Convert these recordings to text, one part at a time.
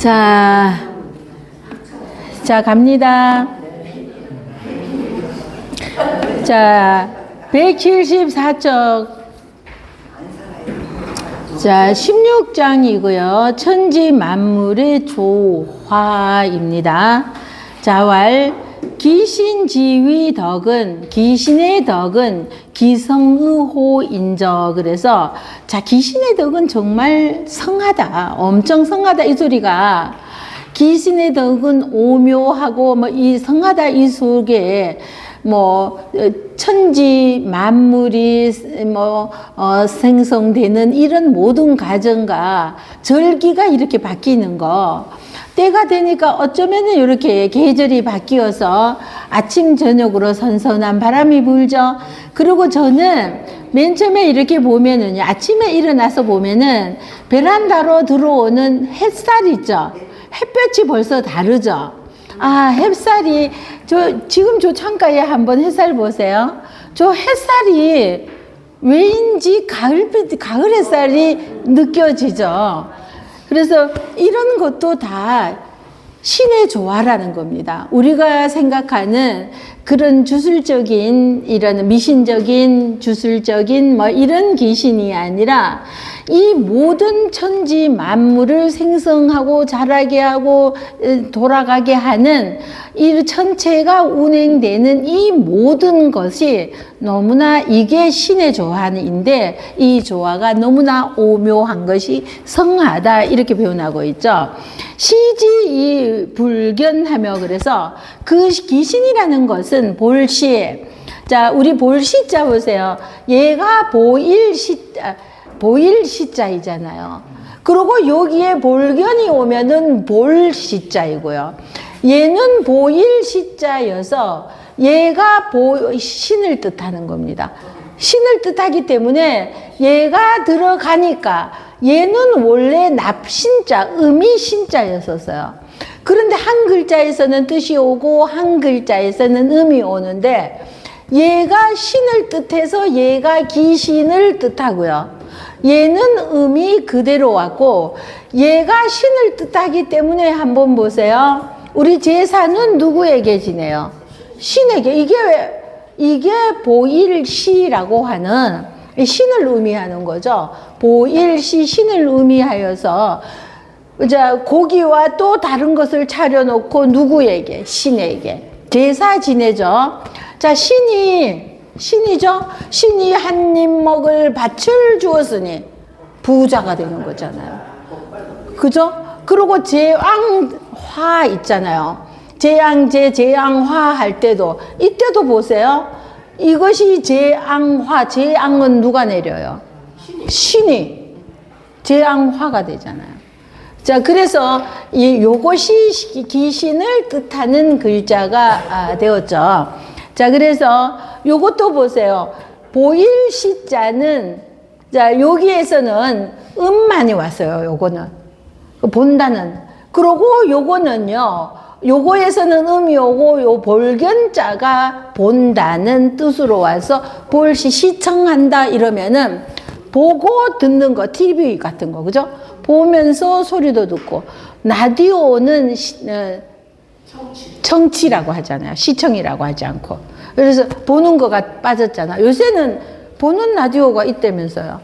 자, 자, 갑니다. 자, 174쪽. 자, 16장이고요. 천지 만물의 조화입니다. 자왈 기신지위 덕은 귀신의 덕은 기성의호인저. 그래서 자 귀신의 덕은 정말 성하다. 엄청 성하다 이 소리가. 귀신의 덕은 오묘하고 뭐 이 성하다 이 속에 뭐 어, 천지 만물이 뭐 어, 생성되는 이런 모든 과정과 절기가 이렇게 바뀌는 거 때가 되니까 어쩌면은 이렇게 계절이 바뀌어서 아침 저녁으로 선선한 바람이 불죠. 그리고 저는 맨 처음에 이렇게 보면은 아침에 일어나서 보면은 베란다로 들어오는 햇살 있죠. 햇볕이 벌써 다르죠. 아, 햇살이 저 지금 저 창가에 한번 햇살 보세요. 저 햇살이 왜인지 가을 햇살이 느껴지죠. 그래서 이런 것도 다 신의 조화라는 겁니다. 우리가 생각하는 그런 주술적인 이런 미신적인 주술적인 뭐 이런 귀신이 아니라 이 모든 천지 만물을 생성하고 자라게 하고 돌아가게 하는 이 천체가 운행되는 이 모든 것이 너무나 이게 신의 조화인데 이 조화가 너무나 오묘한 것이 성하다 이렇게 표현하고 있죠. 시지 이 불견하며 그래서 그 귀신이라는 것은 볼시 자 우리 볼시자 보세요. 얘가 보일시 보일 시자이잖아요. 그리고 여기에 볼견이 오면은 볼 시자이고요. 얘는 보일 시자여서 얘가 보, 신을 뜻하는 겁니다. 신을 뜻하기 때문에 얘가 들어가니까 얘는 원래 납신자, 음이신자였었어요. 그런데 한 글자에서는 뜻이 오고 한 글자에서는 음이 오는데 얘가 신을 뜻해서 얘가 귀신을 뜻하고요. 얘는 음이 그대로 왔고 얘가 신을 뜻하기 때문에 한번 보세요. 우리 제사는 누구에게 지내요? 신에게. 이게 왜 이게 보일시라고 하는 신을 의미하는 거죠. 보일시 신을 의미하여서 자 고기와 또 다른 것을 차려놓고 누구에게? 신에게. 제사 지내죠. 자 신이 신이죠. 신이 한 입 먹을 밭을 주었으니 부자가 되는 거잖아요. 그죠? 그리고 제왕화 있잖아요. 제양제, 제양화 할 때도 이때도 보세요. 이것이 제앙화, 제앙은 누가 내려요? 신이 제앙화가 되잖아요. 자, 그래서 이 요것이 귀신을 뜻하는 글자가 아, 되었죠. 자, 그래서 요것도 보세요. 보일 시자는 자, 여기에서는 음만이 왔어요. 요거는. 본다는. 그리고 요거는요. 요거에서는 음이 오고 요 볼견자가 본다는 뜻으로 와서 볼시 시청한다 이러면은 보고 듣는 거 TV 같은 거 그죠? 보면서 소리도 듣고 라디오는 시, 어, 청취라고 하잖아요. 시청이라고 하지 않고. 그래서 보는 거가 빠졌잖아. 요새는 보는 라디오가 있다면서요.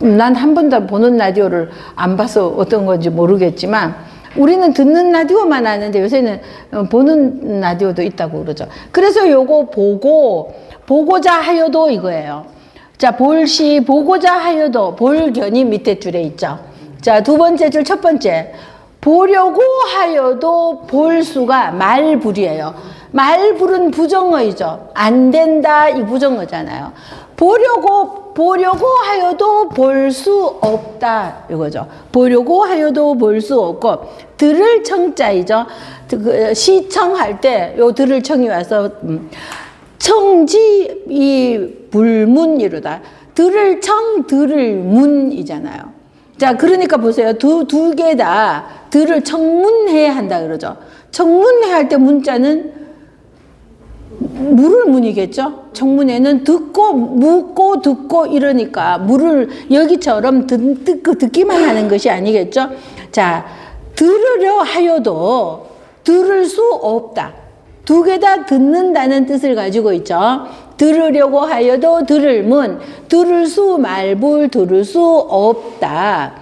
난 한 번도 보는 라디오를 안 봐서 어떤 건지 모르겠지만 우리는 듣는 라디오만 아는데 요새는 보는 라디오도 있다고 그러죠. 그래서 요거 보고 보고자 하여도 이거예요. 자, 볼시 보고자 하여도 볼견이 밑에 줄에 있죠. 자, 두 번째 줄 첫 번째. 보려고 하여도 볼 수가 말불이에요. 말불은 부정어이죠. 안 된다 이 부정어잖아요. 보려고 보려고 하여도 볼 수 없다 이거죠. 보려고 하여도 볼 수 없고 들을 청자이죠. 그 시청할 때 요 들을 청이 와서 음, 청지 이 불문이로다. 들을 청 들을 문이잖아요. 자, 그러니까 보세요. 두, 두 개 다 들을 청문해야 한다 그러죠. 청문회 할 때 문자는 물을 문이겠죠. 청문회는 듣고 묻고 듣고 이러니까 물을 여기처럼 듣, 듣, 듣기만 하는 것이 아니겠죠. 자, 들으려 하여도 들을 수 없다. 두 개 다 듣는다는 뜻을 가지고 있죠. 들으려고 하여도 들을 문, 들을 수 말불 들을 수 없다.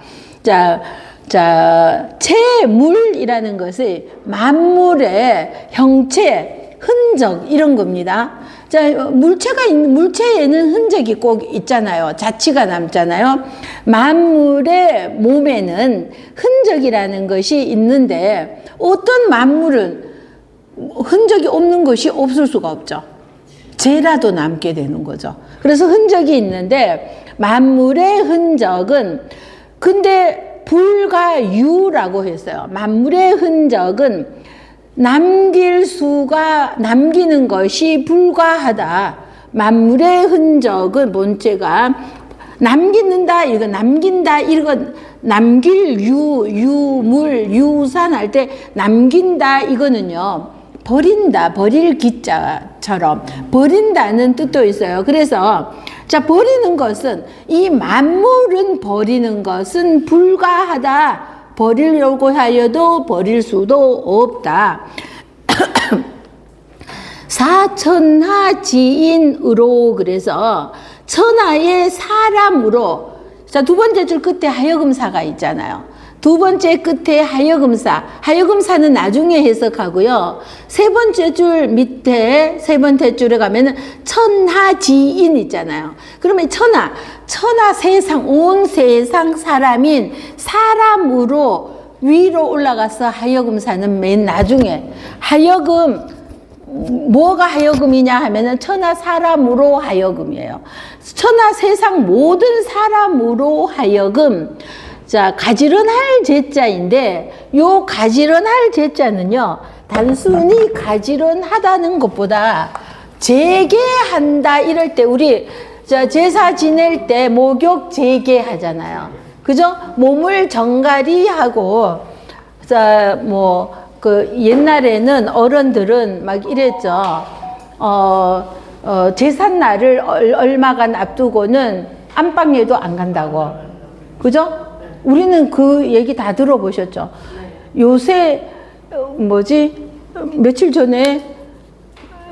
자, 자, 채물이라는 것이 만물의 형체, 흔적 이런 겁니다. 자, 물체가 있, 물체에는 흔적이 꼭 있잖아요. 자취가 남잖아요. 만물의 몸에는 흔적이라는 것이 있는데 어떤 만물은 흔적이 없는 것이 없을 수가 없죠. 죄라도 남게 되는 거죠. 그래서 흔적이 있는데 만물의 흔적은 근데 불가유라고 했어요. 만물의 흔적은 남길 수가 남기는 것이 불가하다. 만물의 흔적은 본체가 남기는다 이거 남긴다 이거 남길 유 유물 유산 할 때 남긴다 이거는요 버린다 버릴 기자처럼. 버린다는 뜻도 있어요. 그래서 자 버리는 것은 이 만물은 버리는 것은 불가하다 버리려고 하여도 버릴 수도 없다 사천하 지인으로 그래서 천하의 사람으로 자 두 번째 줄 끝에 하여금사가 있잖아요. 두 번째 끝에 하여금사, 하여금사는 나중에 해석하고요. 세 번째 줄 밑에 세 번째 줄에 가면은 천하지인 있잖아요. 그러면 천하, 천하 세상, 온 세상 사람인 사람으로 위로 올라가서 하여금사는 맨 나중에 하여금 뭐가 하여금이냐 하면은 천하 사람으로 하여금이에요. 천하 세상 모든 사람으로 하여금 자 가지런할 제자인데 요 가지런할 제자는요 단순히 가지런하다는 것보다 재개한다 이럴 때 우리 자 제사 지낼 때 목욕 재개하잖아요. 그죠? 몸을 정갈이 하고 자 뭐 그 옛날에는 어른들은 막 이랬죠. 어, 어, 제삿날을 얼, 얼마간 앞두고는 안방에도 안 간다고. 그죠? 우리는 그 얘기 다 들어보셨죠. 요새 어, 뭐지? 며칠 전에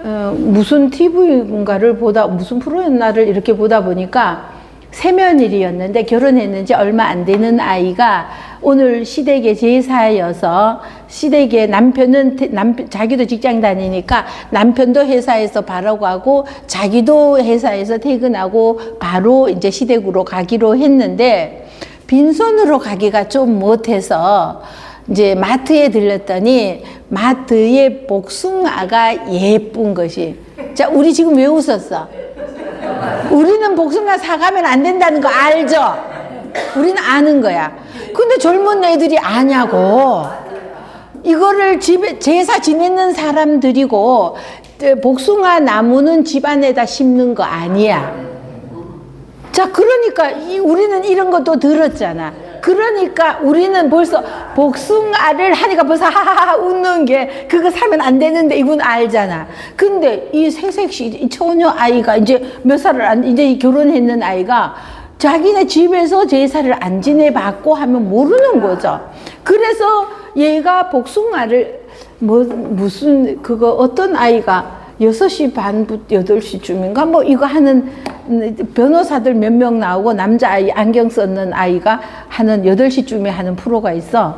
어, 무슨 TV인가를 보다 무슨 프로였나를 이렇게 보다 보니까 세면일이었는데 결혼했는지 얼마 안 되는 아이가 오늘 시댁의 제사여서 시댁의 남편은 태- 남편 자기도 직장 다니니까 남편도 회사에서 바로 가고 자기도 회사에서 퇴근하고 바로 이제 시댁으로 가기로 했는데 빈손으로 가기가 좀 못해서 이제 마트에 들렸더니 마트에 복숭아가 예쁜 것이 자 우리 지금 왜 웃었어? 우리는 복숭아 사가면 안 된다는 거 알죠? 우리는 아는 거야. 근데 젊은 애들이 아냐고. 이거를 집에 제사 지내는 사람들이고 복숭아 나무는 집안에다 심는 거 아니야. 자, 그러니까 이 우리는 이런 것도 들었잖아. 그러니까 우리는 벌써 복숭아를 하니까 벌써 하하하 웃는 게 그거 사면 안 되는데 이건 알잖아. 근데 이 새색시 이 처녀 아이가 이제 몇 살을 안 이제 결혼했는 아이가 자기네 집에서 제사를 안 지내봤고 하면 모르는 거죠. 그래서 얘가 복숭아를 뭐 무슨 그거 어떤 아이가 여섯 시 반부터 여덟 시쯤인가뭐 이거 하는 변호사들 몇 명 나오고 남자아이 안경 썼는 아이가 하는 여덟 시쯤에 하는 프로가 있어.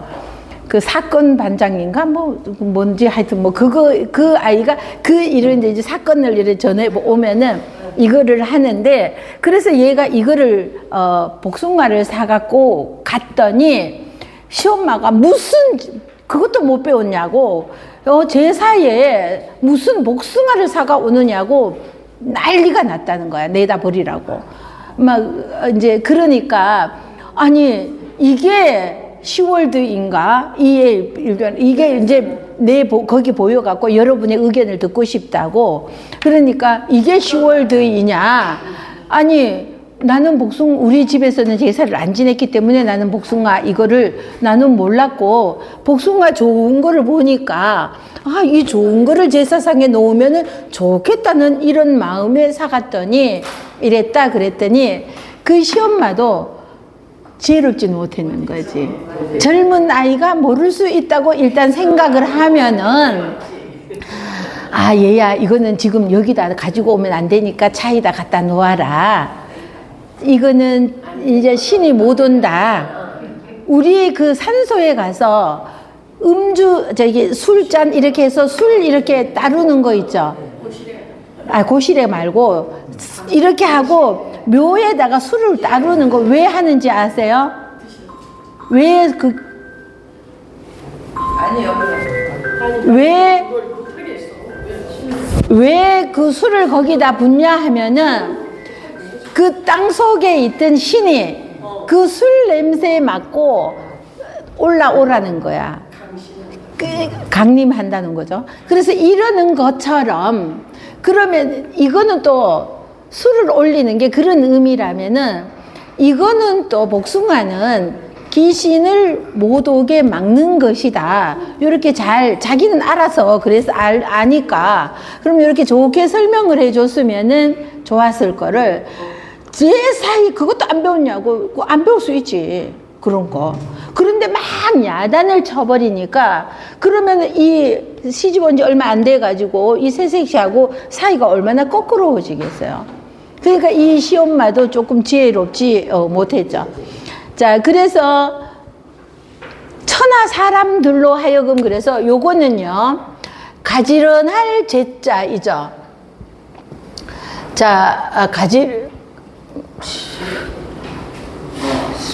그 사건 반장인가 뭐 뭔지 하여튼 뭐 그거 그 아이가 그 일을 이제 사건을 이래 전해 오면은 이거를 하는데 그래서 얘가 이거를 어 복숭아를 사 갖고 갔더니 시엄마가 무슨 그것도 못 배웠냐고. 어 제사에 무슨 복숭아를 사가 오느냐고 난리가 났다는 거야 내다 버리라고. 막 어, 이제 그러니까 아니 이게 시월드인가? 이게 이게 이제 내 보- 거기 보여갖고 여러분의 의견을 듣고 싶다고. 그러니까 이게 시월드이냐? 아니 나는 복숭 우리 집에서는 제사를 안 지냈기 때문에 나는 복숭아 이거를 나는 몰랐고 복숭아 좋은 거를 보니까 아 이 좋은 거를 제사상에 놓으면은 좋겠다는 이런 마음에 사갔더니 이랬다 그랬더니 그 시엄마도 지혜롭지는 못했는 거지. 젊은 아이가 모를 수 있다고 일단 생각을 하면은 아 얘야 이거는 지금 여기다 가지고 오면 안 되니까 차에다 갖다 놓아라. 이거는 이제 신이 못 온다. 우리 그 산소에 가서 음주 저기 술잔 이렇게 해서 술 이렇게 따르는 거 있죠. 아 고실에 말고 이렇게 하고 묘에다가 술을 따르는 거 왜 하는지 아세요? 왜그 아니요. 왜, 왜 그 술을 거기다 붓냐 하면은 그 땅 속에 있던 신이 그 술 냄새에 맡고 올라오라는 거야. 그 강림한다는 거죠. 그래서 이러는 것처럼 그러면 이거는 또 술을 올리는 게 그런 의미라면은 이거는 또 복숭아는 귀신을 못 오게 막는 것이다. 이렇게 잘 자기는 알아서 그래서 알, 아니까 그럼 이렇게 좋게 설명을 해줬으면은 좋았을 거를 제 사이 그것도 안 배웠냐고 안 배울 수 있지 그런 거. 그런데 막 야단을 쳐버리니까 그러면 이 시집 온 지 얼마 안 돼 가지고 이 새색 씨하고 사이가 얼마나 거꾸로워지겠어요. 그러니까 이 시엄마도 조금 지혜롭지 어, 못했죠. 자, 그래서 천하 사람들로 하여금 그래서 요거는요 가지런할 제자이죠. 자, 아, 가지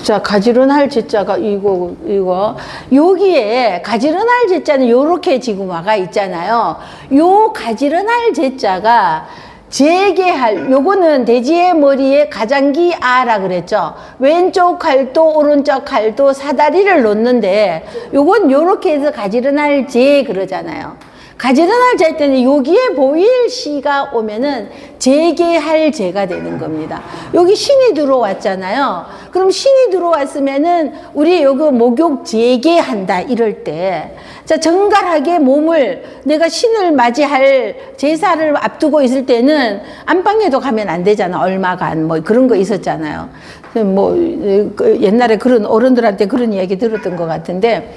자, 가지런할 제자가 이거, 이거. 여기에 가지런할 제자는 요렇게 지금 와가 있잖아요. 요 가지런할 제자가 재개할, 요거는 돼지의 머리에 가장기 아라 그랬죠. 왼쪽 칼도 오른쪽 칼도 사다리를 놓는데 요건 요렇게 해서 가지런할 제 그러잖아요. 가지런할 제 때는 여기에 보일 시가 오면은 재개할 제가 되는 겁니다. 여기 신이 들어왔잖아요. 그럼 신이 들어왔으면은 우리 여기 목욕 재개한다 이럴 때. 자, 정갈하게 몸을 내가 신을 맞이할 제사를 앞두고 있을 때는 안방에도 가면 안 되잖아. 얼마간 뭐 그런 거 있었잖아요. 뭐그 옛날에 그런 어른들한테 그런 이야기 들었던 것 같은데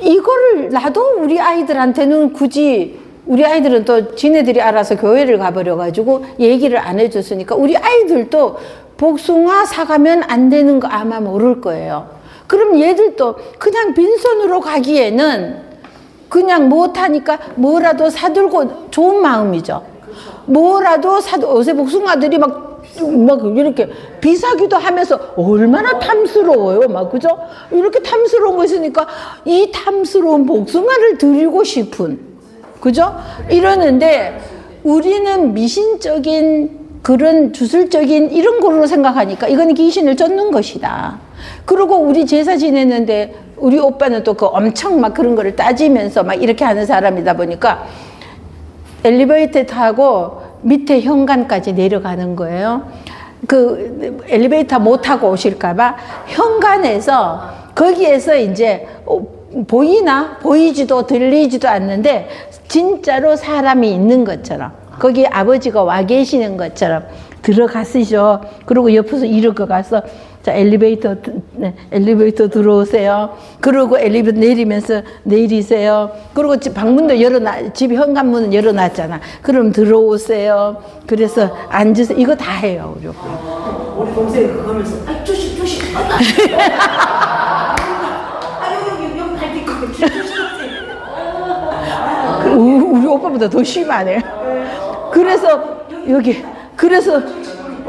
이거를 나도 우리 아이들한테는 굳이 우리 아이들은 또 지네들이 알아서 교회를 가버려 가지고 얘기를 안 해줬으니까 우리 아이들도 복숭아 사가면 안 되는 거 아마 모를 거예요. 그럼 얘들도 그냥 빈손으로 가기에는 그냥 못하니까 뭐라도 사들고 좋은 마음이죠. 뭐라도 사도 요새 복숭아들이 막, 막 이렇게 비싸기도 하면서 얼마나 탐스러워요. 막, 그죠? 이렇게 탐스러운 거 있으니까 이 탐스러운 복숭아를 드리고 싶은, 그죠? 이러는데 우리는 미신적인 그런 주술적인 이런 거로 생각하니까 이건 귀신을 쫓는 것이다. 그리고 우리 제사 지내는데 우리 오빠는 또 그 엄청 막 그런 거를 따지면서 막 이렇게 하는 사람이다 보니까 엘리베이터 타고 밑에 현관까지 내려가는 거예요. 그 엘리베이터 못 타고 오실까봐 현관에서 거기에서 이제 어, 보이나 보이지도 들리지도 않는데 진짜로 사람이 있는 것처럼 거기 아버지가 와 계시는 것처럼 들어가시죠. 그리고 옆에서 이렇게 가서 자 엘리베이터 드- 네, 엘리베이터 들어오세요. 그리고 엘리베이터 내리면서 내리세요. 그리고 집 방문도 열어놔 집 현관문은 열어놨잖아. 그럼 들어오세요. 그래서 앉으세요. 이거 다 해요 우리 오빠. 우리 동생이 그거 하면서 아 조심 조심. 아 여기 여기 여기 발 딛고 조심 조심. 그 우리, 오빠보다 더 심하네. 그래서 여기 그래서 어,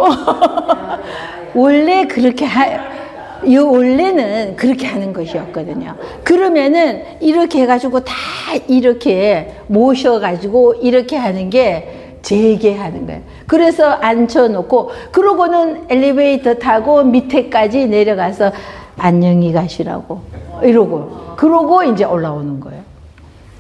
원래 그렇게 하. 이 원래는 그렇게 하는 것이었거든요. 그러면은 이렇게 해가지고 다 이렇게 모셔가지고 이렇게 하는 게 재개하는 거예요. 그래서 앉혀놓고 그러고는 엘리베이터 타고 밑에까지 내려가서 안녕히 가시라고 이러고 그러고 이제 올라오는 거예요.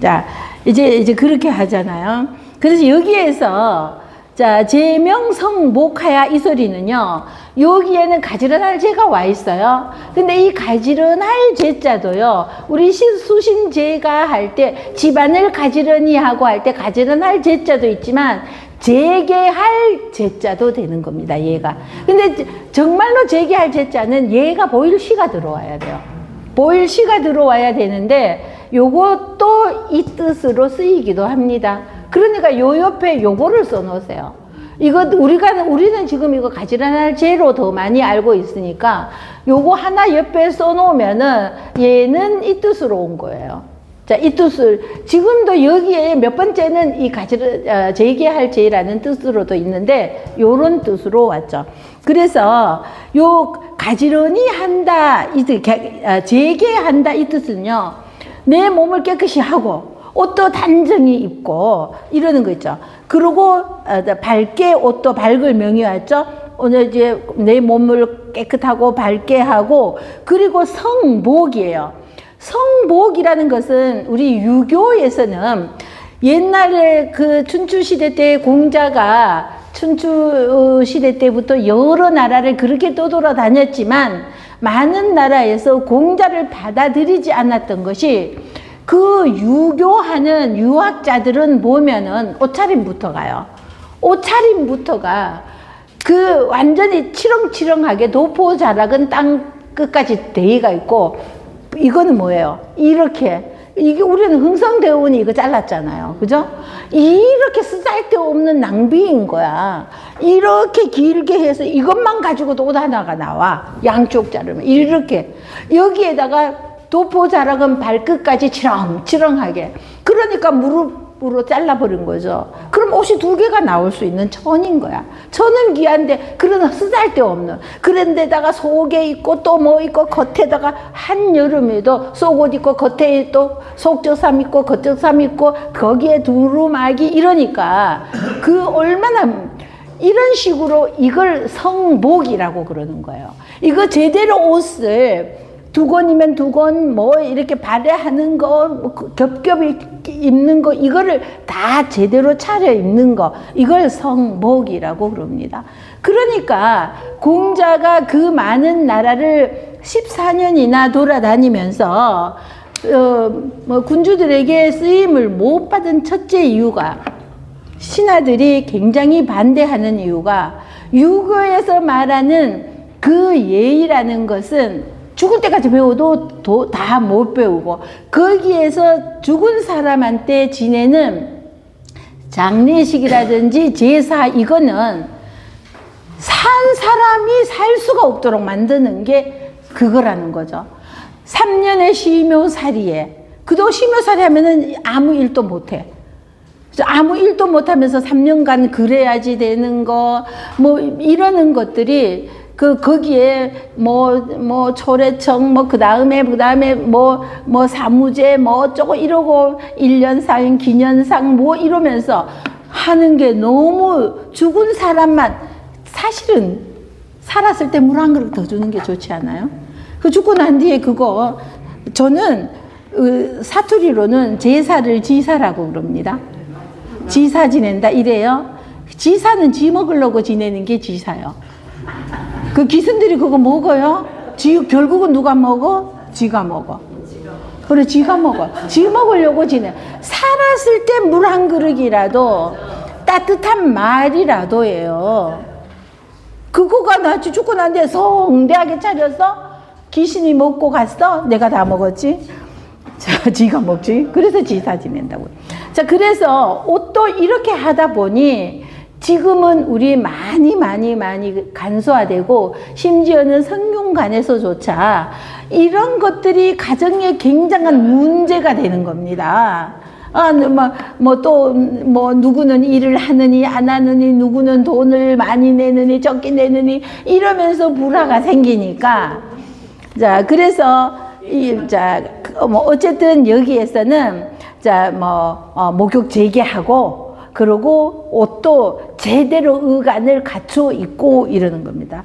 자, 이제, 이제 그렇게 하잖아요. 그래서 여기에서, 자, 제명성 목하야 이 소리는요, 여기에는 가지런할 제가 와 있어요. 근데 이 가지런할 제자도요, 우리 시- 수신 제가 할 때, 집안을 가지런히 하고 할 때 가지런할 제자도 있지만, 재개할 제자도 되는 겁니다. 얘가. 근데 정말로 재개할 제자는 얘가 보일 시가 들어와야 돼요. 보일 시가 들어와야 되는데 요것도 이 뜻으로 쓰이기도 합니다. 그러니까 요 옆에 요거를 써 놓으세요. 이거 우리가 우리는 지금 이거 가지런할 제로 더 많이 알고 있으니까 요거 하나 옆에 써 놓으면은 얘는 이 뜻으로 온 거예요. 자, 이 뜻을 지금도 여기에 몇 번째는 이 가지를 어, 재개할 제라는 뜻으로도 있는데 요런 뜻으로 왔죠. 그래서 요 가지런히 한다 이 뜻, 개- 어, 재개한다 이 뜻은요. 내 몸을 깨끗이 하고 옷도 단정히 입고 이러는 거 있죠. 그리고 어, 밝게 옷도 밝을 명의였죠. 오늘 이제 내 몸을 깨끗하고 밝게 하고 그리고 성복이에요. 성복이라는 것은 우리 유교에서는 옛날에 그 춘추 시대 때 공자가 춘추 시대 때부터 여러 나라를 그렇게 떠돌아다녔지만 많은 나라에서 공자를 받아들이지 않았던 것이 그 유교하는 유학자들은 보면은 옷차림부터 가요. 옷차림부터가 그 완전히 치렁치렁하게 도포 자락은 땅 끝까지 대의가 있고 이거는 뭐예요? 이렇게 이게 우리는 흥성대원이 이거 잘랐잖아요. 그죠? 이렇게 쓰잘데없는 낭비인 거야. 이렇게 길게 해서 이것만 가지고도 옷 하나가 나와. 양쪽 자르면. 이렇게. 여기에다가 도포 자락은 발끝까지 치렁치렁하게. 그러니까 무릎으로 잘라버린 거죠. 그럼 옷이 두 개가 나올 수 있는 천인 거야. 천은 귀한데, 그런 쓰잘데없는. 그런데다가 속에 있고 또 뭐 있고 겉에다가 한여름에도 속옷 입고 겉에 또 속적삼 입고 겉적삼 입고 거기에 두루마기 이러니까 그 얼마나 이런 식으로 이걸 성복이라고 그러는 거예요. 이거 제대로 옷을 두 권이면 두 권, 뭐 이렇게 발에하는 거, 뭐 겹겹이 입는 거, 이거를 다 제대로 차려 입는 거, 이걸 성복이라고 그럽니다. 그러니까 공자가 그 많은 나라를 14년이나 돌아다니면서 어, 뭐 군주들에게 쓰임을 못 받은 첫째 이유가 신하들이 굉장히 반대하는 이유가 유교에서 말하는 그 예의라는 것은 죽을 때까지 배워도 다 못 배우고 거기에서 죽은 사람한테 지내는 장례식이라든지 제사 이거는 산 사람이 살 수가 없도록 만드는 게 그거라는 거죠. 3년의 시묘살이에 그도 시묘살이 하면은 아무 일도 못해. 아무 일도 못하면서 3년간 그래야지 되는 거, 뭐, 이러는 것들이, 그, 거기에, 뭐, 뭐, 초래청, 뭐, 그 다음에, 그 다음에, 뭐, 뭐, 사무제, 뭐, 어쩌고 이러고, 1년상, 기년상, 뭐, 이러면서 하는 게 너무 죽은 사람만, 사실은 살았을 때 물 한 그릇 더 주는 게 좋지 않아요? 그 죽고 난 뒤에 그거, 저는, 어, 사투리로는 제사를 지사라고 그럽니다. 지사 지낸다 이래요. 지사는 지 먹으려고 지내는 게 지사요. 그 기순들이 그거 먹어요. 지 결국은 누가 먹어? 지가 먹어. 그래 지가 먹어. 지 먹으려고 지내. 살았을 때 물 한 그릇이라도 따뜻한 말이라도예요. 그거가 나 죽고 난 뒤에 성대하게 차려서 귀신이 먹고 갔어. 내가 다 먹었지. 자, 지가 먹지. 그래서 지 사 지낸다고. 자, 그래서 옷도 이렇게 하다 보니 지금은 우리 많이 많이 많이 간소화되고 심지어는 성균관에서조차 이런 것들이 가정에 굉장한 문제가 되는 겁니다. 아, 뭐, 뭐, 또, 뭐, 누구는 일을 하느니, 안 하느니, 누구는 돈을 많이 내느니, 적게 내느니, 이러면서 불화가 생기니까. 자, 그래서, 이, 자, 그, 뭐, 어쨌든 여기에서는, 자, 뭐, 어, 목욕 재개하고, 그리고 옷도 제대로 의관을 갖추어 입고 이러는 겁니다.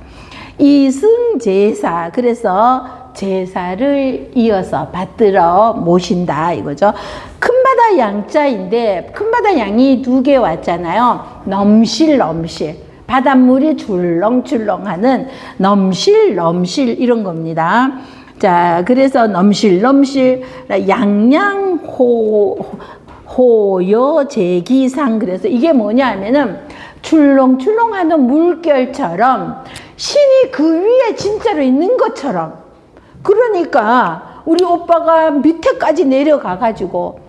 이승제사, 그래서 제사를 이어서 받들어 모신다 이거죠. 큰바다 양자인데 큰바다 양이 두 개 왔잖아요. 넘실 넘실. 바닷물이 줄렁줄렁하는 넘실 넘실 이런 겁니다. 자, 그래서 넘실 넘실 양양호 호여제기상. 그래서 이게 뭐냐 하면은 출렁출렁하는 물결처럼 신이 그 위에 진짜로 있는 것처럼. 그러니까 우리 오빠가 밑에까지 내려가 가지고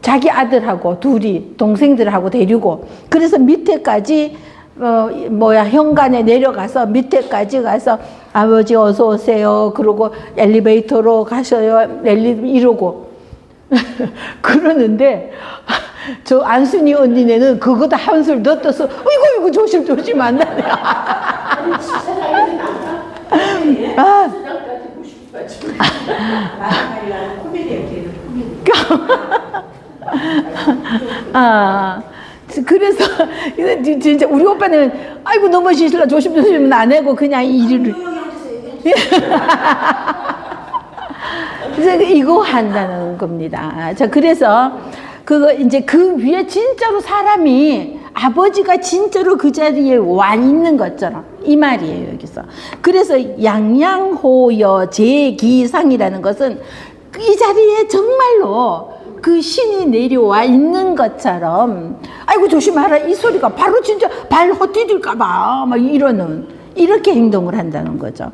자기 아들하고 둘이 동생들하고 데리고 그래서 밑에까지 어 뭐야 현관에 내려가서 밑에까지 가서 아버지 어서 오세요. 그러고 엘리베이터로 가셔요. 엘리 이러고 그러는데 저 안순이 언니네는 그거다 한술 더 떠서 이거 이거 조심 조심 안 나네. 아. 아, 그래서 진- 진짜 우리 오빠는 아이고 너무 시실라. 조심조심 안 하고 그냥 이리를 그래서 이거 한다는 겁니다. 자 그래서 그거 이제 그 위에 진짜로 사람이 아버지가 진짜로 그 자리에 와 있는 것처럼 이 말이에요 여기서. 그래서 양양호여 제기상이라는 것은 이 자리에 정말로 그 신이 내려와 있는 것처럼 아이고 조심하라 이 소리가 바로 진짜 발 헛디딜까봐 막 이러는 이렇게 행동을 한다는 거죠.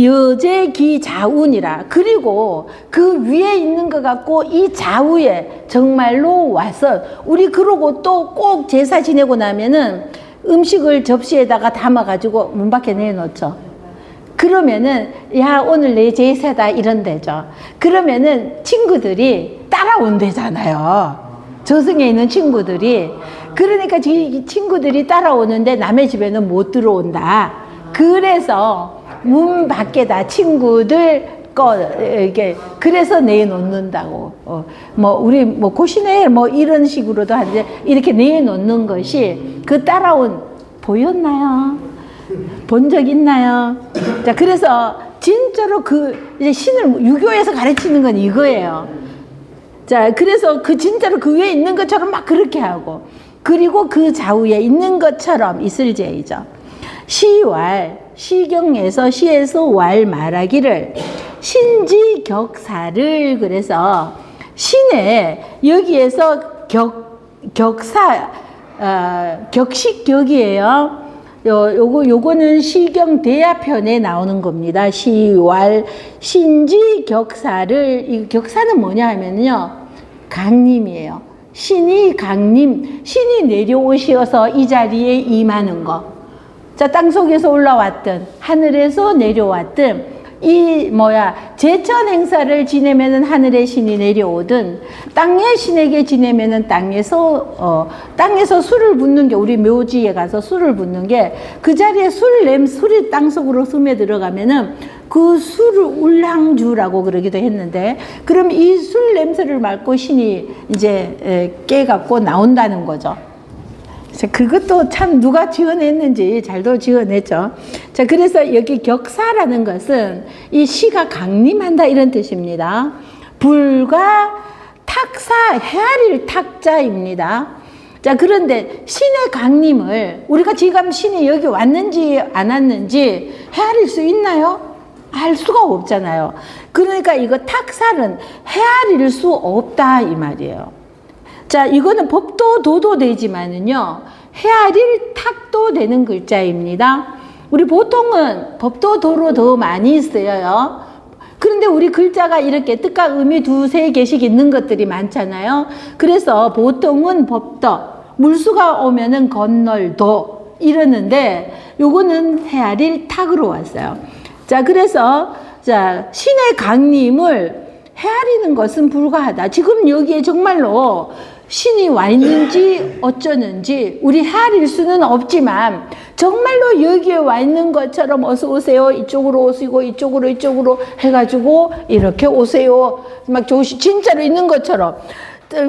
여제기 자운이라 그리고 그 위에 있는 것 같고 이 좌우에 정말로 와서 우리 그러고 또 꼭 제사 지내고 나면은 음식을 접시에다가 담아 가지고 문 밖에 내놓죠. 그러면은 야 오늘 내 제사다 이런 데죠. 그러면은 친구들이 따라온대잖아요. 저승에 있는 친구들이 그러니까 이 친구들이 따라오는데 남의 집에는 못 들어온다. 그래서 문 밖에다 친구들 거 이게 그래서 내놓는다고 어, 뭐 우리 뭐 고시네 뭐 이런 식으로도 하는데 이렇게 내놓는 것이 그 따라온 보였나요? 본 적 있나요? 자, 그래서 진짜로 그 이제 신을 유교에서 가르치는 건 이거예요. 자, 그래서 그 진짜로 그 위에 있는 것처럼 막 그렇게 하고 그리고 그 좌우에 있는 것처럼 있을 제이죠. 시왈 시경에서 시에서 왈 말하기를 신지격사를 그래서 신의 여기에서 격 격사 어, 격식격이에요. 요, 요거, 요거는 시경 대야편에 나오는 겁니다. 시왈, 신지 격사를, 이 격사는 뭐냐 하면요. 강림이에요. 신이 강림, 신이 내려오셔서 이 자리에 임하는 거. 자, 땅 속에서 올라왔든, 하늘에서 내려왔든, 이 뭐야 제천 행사를 지내면은 하늘의 신이 내려오든 땅의 신에게 지내면은 땅에서 어 땅에서 술을 붓는 게 우리 묘지에 가서 술을 붓는 게 그 자리에 술냄 술이 땅 속으로 스며 들어가면은 그 술을 울랑주라고 그러기도 했는데 그럼 이 술 냄새를 맡고 신이 이제 에, 깨갖고 나온다는 거죠. 자, 그것도 참 누가 지어냈는지 잘도 지어냈죠. 자, 그래서 여기 격사라는 것은 이 시가 강림한다 이런 뜻입니다. 불과 탁사, 헤아릴 탁자입니다. 자, 그런데 신의 강림을 우리가 지금 신이 여기 왔는지 안 왔는지 헤아릴 수 있나요? 알 수가 없잖아요. 그러니까 이거 탁살은 헤아릴 수 없다 이 말이에요. 자, 이거는 법도 도도 되지만은요, 헤아릴 탁도 되는 글자입니다. 우리 보통은 법도 도로 더 많이 쓰여요. 그런데 우리 글자가 이렇게 뜻과 의미 두세 개씩 있는 것들이 많잖아요. 그래서 보통은 법도, 물수가 오면은 건널도 이러는데, 요거는 헤아릴 탁으로 왔어요. 자, 그래서, 자, 신의 강림을 헤아리는 것은 불가하다. 지금 여기에 정말로 신이 와 있는지 어쩌는지 우리 헤아릴 수는 없지만 정말로 여기에 와 있는 것처럼 어서 오세요. 이쪽으로 오시고 이쪽으로 이쪽으로 해가지고 이렇게 오세요. 막 진짜로 있는 것처럼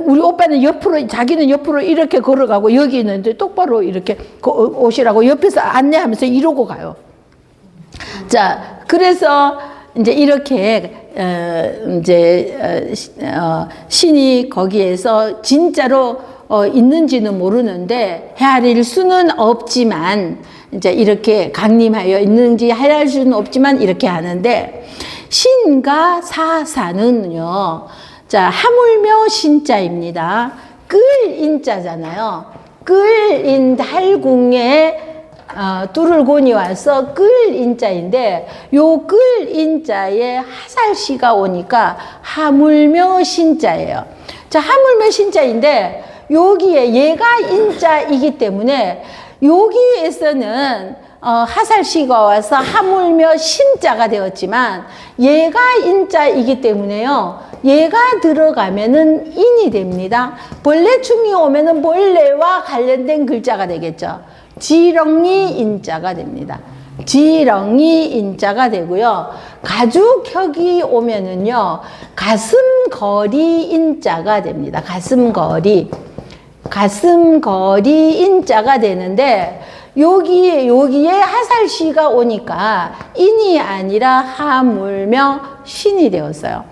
우리 오빠는 옆으로 자기는 옆으로 이렇게 걸어가고 여기 있는데 똑바로 이렇게 거- 오시라고 옆에서 안내하면서 이러고 가요. 자, 그래서 이제 이렇게 어, 이제 어, 시- 어, 신이 거기에서 진짜로 어, 있는지는 모르는데 헤아릴 수는 없지만 이제 이렇게 강림하여 있는지 헤아릴 수는 없지만 이렇게 하는데 신과 사사는요. 자, 하물며 신자입니다. 끌 인자잖아요. 끌인 달궁에 어, 뚫을 곤이 와서 끌 인자인데 요 끌 인자에 하살시가 오니까 하물며 신자예요. 자, 하물며 신자인데 여기에 얘가 인자이기 때문에 여기에서는 어, 하살시가 와서 하물며 신자가 되었지만 얘가 인자이기 때문에요. 얘가 들어가면은 인이 됩니다. 벌레충이 오면은 벌레와 관련된 글자가 되겠죠. 지렁이 인자가 됩니다. 지렁이 인자가 되고요. 가죽혁이 오면은요. 가슴거리 인자가 됩니다. 가슴거리. 가슴거리 인자가 되는데 여기에 여기에 하살시가 오니까 인이 아니라 하물며 신이 되었어요.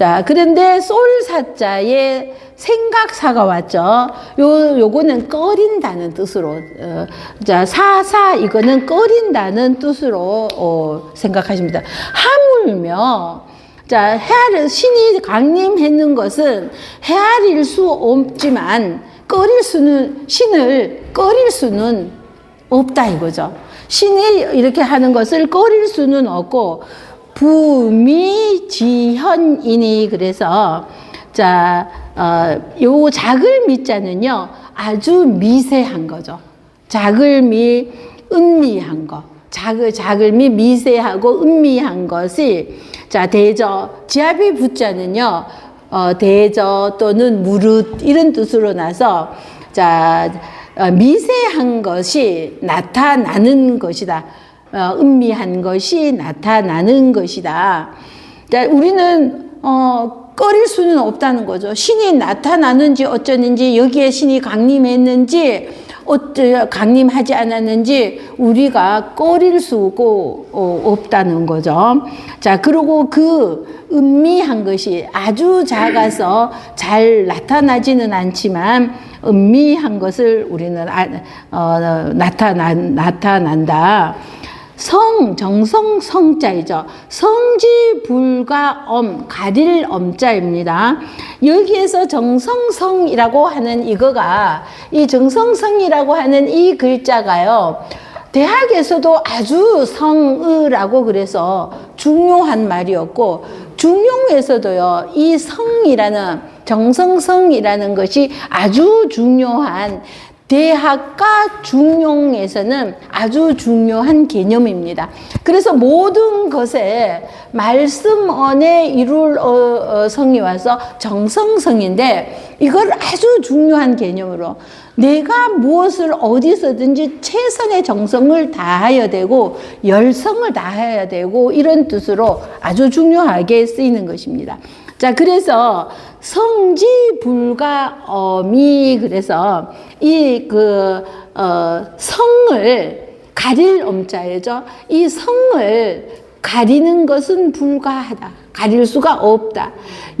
자, 그런데 솔사자에 생각사가 왔죠. 요, 요거는 꺼린다는 뜻으로, 어, 자, 사사, 이거는 꺼린다는 뜻으로, 어, 생각하십니다. 하물며, 자, 헤아를, 신이 강림했는 것은 헤아릴 수 없지만, 꺼릴 수는, 신을 꺼릴 수는 없다 이거죠. 신이 이렇게 하는 것을 꺼릴 수는 없고, 부미지현이니 그래서 자, 어, 요 작을 미자는요 아주 미세한 거죠. 작을 미 은미한 거. 작을 작을 미 미세하고 은미한 것이 자 대저 지압이 붙자는요 어, 대저 또는 무릇 이런 뜻으로 나서 자 어, 미세한 것이 나타나는 것이다. 어, 은미한 것이 나타나는 것이다. 자, 우리는 어, 꺼릴 수는 없다는 거죠. 신이 나타나는지 어쩌는지 여기에 신이 강림했는지 어쩌 강림하지 않았는지 우리가 꺼릴 수고 어, 없다는 거죠. 자, 그리고 그 은미한 것이 아주 작아서 잘 나타나지는 않지만 은미한 것을 우리는 아, 어, 나타나, 나타난다. 성, 정성 성자이죠. 성지 불가 엄, 가릴 엄자입니다. 여기에서 정성성이라고 하는 이거가, 이 정성성이라고 하는 이 글자가요, 대학에서도 아주 성의라고 그래서 중요한 말이었고, 중용에서도요, 이 성이라는, 정성성이라는 것이 아주 중요한 대학과 중용에서는 아주 중요한 개념입니다. 그래서 모든 것에 말씀 안에 이룰 어, 어, 성이 와서 정성성인데 이걸 아주 중요한 개념으로 내가 무엇을 어디서든지 최선의 정성을 다해야 되고 열성을 다해야 되고 이런 뜻으로 아주 중요하게 쓰이는 것입니다. 자, 그래서 성지 불가 어미 그래서 이 그 어, 성을 가릴 엄자예죠. 이 성을 가리는 것은 불가하다. 가릴 수가 없다.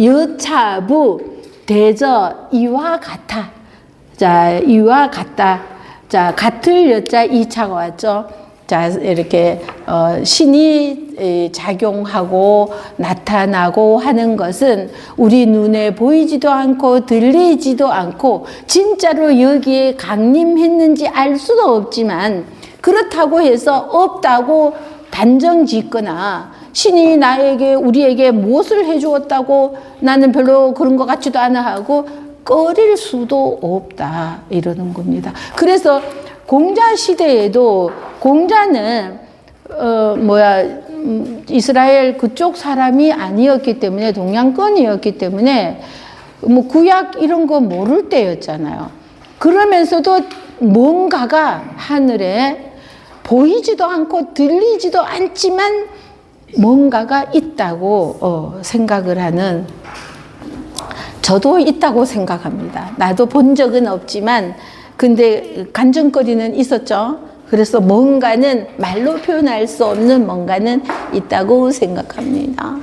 여차부 대저 이와 같아. 자, 이와 같다. 자, 같을 여자 이차가 왔죠. 자, 이렇게 어, 신이 작용하고 나타나고 하는 것은 우리 눈에 보이지도 않고 들리지도 않고 진짜로 여기에 강림했는지 알 수도 없지만 그렇다고 해서 없다고 단정 짓거나 신이 나에게 우리에게 무엇을 해주었다고 나는 별로 그런 것 같지도 않아 하고 꺼릴 수도 없다 이러는 겁니다. 그래서 공자 시대에도 공자는 어 뭐야 음, 이스라엘 그쪽 사람이 아니었기 때문에 동양권이었기 때문에 뭐 구약 이런 거 모를 때였잖아요. 그러면서도 뭔가가 하늘에 보이지도 않고 들리지도 않지만 뭔가가 있다고 어, 생각을 하는 저도 있다고 생각합니다. 나도 본 적은 없지만 근데 간증거리는 있었죠. 그래서 뭔가는 말로 표현할 수 없는 뭔가는 있다고 생각합니다.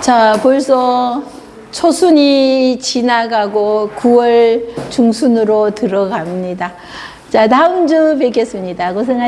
자, 벌써 초순이 지나가고 9월 중순으로 들어갑니다. 자, 다음 주 뵙겠습니다. 고생하셨습니다.